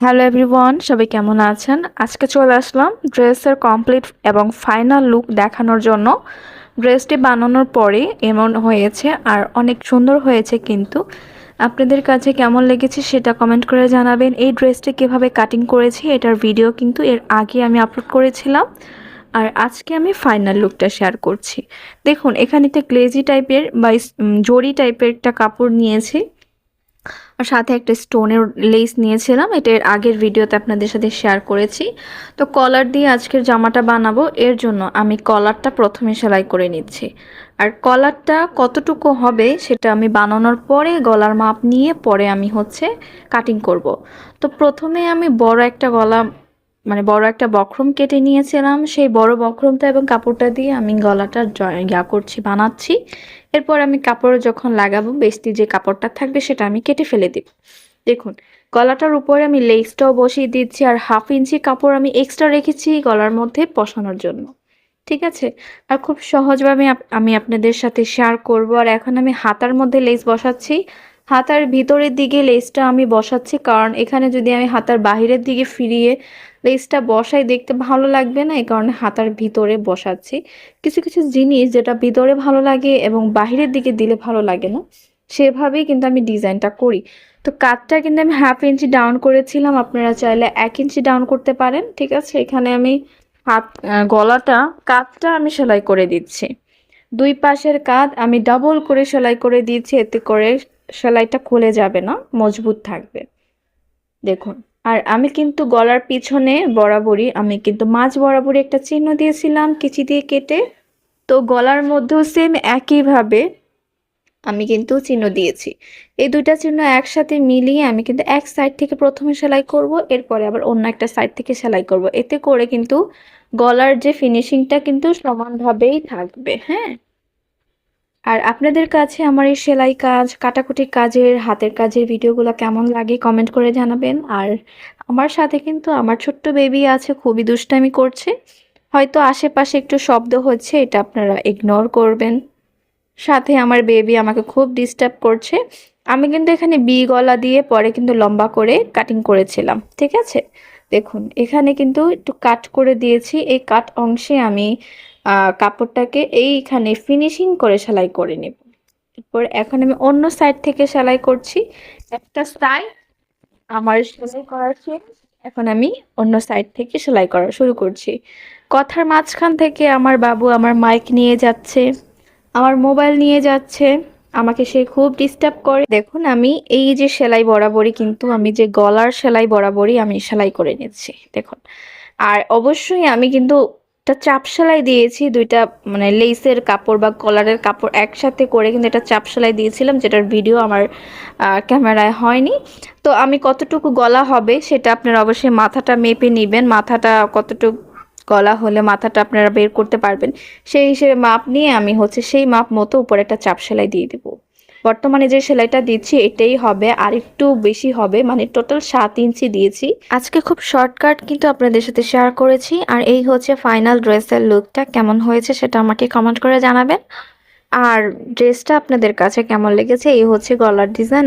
Hello everyone সবাই কেমন আছেন? আজকে চলে আসলাম ড্রেসের কমপ্লিট এবং ফাইনাল লুক দেখানোর জন্য। ড্রেসটি বানানোর পরে এমন হয়েছে আর অনেক সুন্দর হয়েছে কিন্তু। আপনাদের কাছে কেমন লেগেছে সেটা কমেন্ট করে জানাবেন। এই ড্রেসটি কীভাবে কাটিং করেছি এটার ভিডিও কিন্তু এর আগে আমি আপলোড করেছিলাম। আর আজকে আমি ফাইনাল লুকটা শেয়ার করছি। দেখুন, এখানে একটা গ্লেজি টাইপের বা জরি টাইপের একটা কাপড় নিয়েছি। আর সাথে একটা স্টোনের লেস নিয়েছিলাম এটার আগের ভিডিওতে আপনাদের সাথে শেয়ার করেছি। তো কলার দিয়ে আজকের জামাটা বানাবো, এর জন্য আমি কলারটা প্রথমে সেলাই করে নিচ্ছি। আর কলারটা কতটুকু হবে সেটা আমি বানানোর পরে, গলার মাপ নিয়ে পরে আমি হচ্ছে কাটিং করব। তো প্রথমে আমি বড় একটা গলা মানে বড় একটা বক্রম কেটে নিয়েছিলাম। সেই বড় বক্রমটা এবং কাপড়টা দিয়ে আমি গলাটা ইয়া করছি, বানাচ্ছি। এরপর আমি কাপড় যখন লাগাবো, বেস্তি যে কাপড়টা থাকবে সেটা আমি কেটে ফেলে দিব। দেখুন, গলাটার উপরে আমি লেসটাও বসিয়ে দিচ্ছি আর হাফ ইঞ্চি কাপড় আমি এক্সট্রা রেখেছি গলার মধ্যে বসানোর জন্য। ঠিক আছে? আর খুব সহজভাবে আমি আপনাদের সাথে শেয়ার করব। আর এখন আমি হাতার মধ্যে লেস বসাচ্ছি। হাতার ভিতরের দিকে লেসটা আমি বসাচ্ছি, কারণ এখানে যদি আমি হাতার বাহিরের দিকে ফিরিয়ে লেসটা বসাই, দেখতে ভালো লাগবে না, এই কারণে হাতার ভিতরে বসাচ্ছি। কিছু কিছু জিনিস যেটা ভিতরে ভালো লাগে এবং বাহিরের দিকে দিলে ভালো লাগে না, সেভাবেই কিন্তু আমি ডিজাইনটা করি। তো কাঠটা কিন্তু আমি হাফ ইঞ্চি ডাউন করেছিলাম, আপনারা চাইলে এক ইঞ্চি ডাউন করতে পারেন, ঠিক আছে? এখানে আমি হাত গলাটা কাঠটা আমি সেলাই করে দিচ্ছি। দুই পাশের কাঁধ আমি ডাবল করে সেলাই করে দিচ্ছি এতে করে সেলাইটা খুলে যাবে না, মজবুত থাকবে। দেখুন, আর আমি কিন্তু গলার পিছনে বরাবরই, আমি কিন্তু মাছ বরাবরই একটা চিহ্ন দিয়েছিলাম কিচি দিয়ে কেটে। তো গলার মধ্যেও সেম একইভাবে আমি কিন্তু চিহ্ন দিয়েছি। এই দুইটা চিহ্ন একসাথে মিলিয়ে আমি কিন্তু এক সাইড থেকে প্রথমে সেলাই করব, এরপরে আবার অন্য একটা সাইড থেকে সেলাই করব। এতে করে কিন্তু গলার যে ফিনিশিংটা কিন্তু সমানভাবেই থাকবে হ্যাঁ? আর আপনাদের কাছে আমার এই সেলাই কাজ, কাটাকুটি কাজের, হাতের কাজের ভিডিওগুলো কেমন লাগে কমেন্ট করে জানাবেন। আর আমার সাথে কিন্তু আমার ছোট্ট বেবি আছে, খুবই দুষ্টামি করছে। হয়তো আশেপাশে একটু শব্দ হচ্ছে, এটা আপনারা ইগনোর করবেন। সাথে আমার বেবি আমাকে খুব ডিস্টার্ব করছে। আমি কিন্তু এখানে বি গলা দিয়ে পরে কিন্তু লম্বা করে কাটিং করেছিলাম, ঠিক আছে? দেখুন, এখানে কিন্তু একটু কাট করে দিয়েছি। এই কাট অংশে আমি কাপড়টাকে এইখানে ফিনিশিং করে সেলাই করে নেব। এরপর এখন আমি অন্য সাইড থেকে সেলাই করছি। একটা সাইড আমার সেলাই করার এখন আমি অন্য সাইড থেকে সেলাই করা শুরু করছি। কথার মাঝখান থেকে আমার বাবু আমার মাইক নিয়ে যাচ্ছে, আমার মোবাইল নিয়ে যাচ্ছে। আমাকে সে খুব ডিস্টার্ব করে। দেখুন, আমি এই যে সেলাই বরাবরই কিন্তু আমি যে গলার সেলাই বরাবরই আমি সেলাই করে নিচ্ছি, দেখুন। আর অবশ্যই আমি কিন্তু একটা চাপ সেলাই দিয়েছি, দুইটা মানে লেসের কাপড় বা কলারের কাপড় একসাথে করে কিন্তু এটা চাপ সেলাই দিয়েছিলাম, যেটার ভিডিও আমার ক্যামেরায় হয়নি। তো আমি কতটুকু গলা হবে সেটা আপনারা অবশ্যই মাথাটা মেপে নেবেন, মাথাটা কতটুকু গলা হলে মাথাটা আপনারা বের করতে পারবেন। সেই হিসেবে মাপ নিয়ে আমি হচ্ছে সেই মাপ মতো উপরে একটা চাপ সেলাই দিয়ে দেবো। বর্তমানে যে সেলাইটা দিচ্ছি, এটাই হবে আর একটু বেশি হবে মানে টোটাল সাত ইঞ্চি দিয়েছি। আজকে খুব শর্টকাট কিন্তু আপনাদের সাথে শেয়ার করেছি। আর এই হচ্ছে ফাইনাল ড্রেসের লুকটা কেমন হয়েছে সেটা আমাকে কমেন্ট করে জানাবেন। আর ড্রেসটা আপনাদের কাছে কেমন লেগেছে, এই হচ্ছে গলার ডিজাইন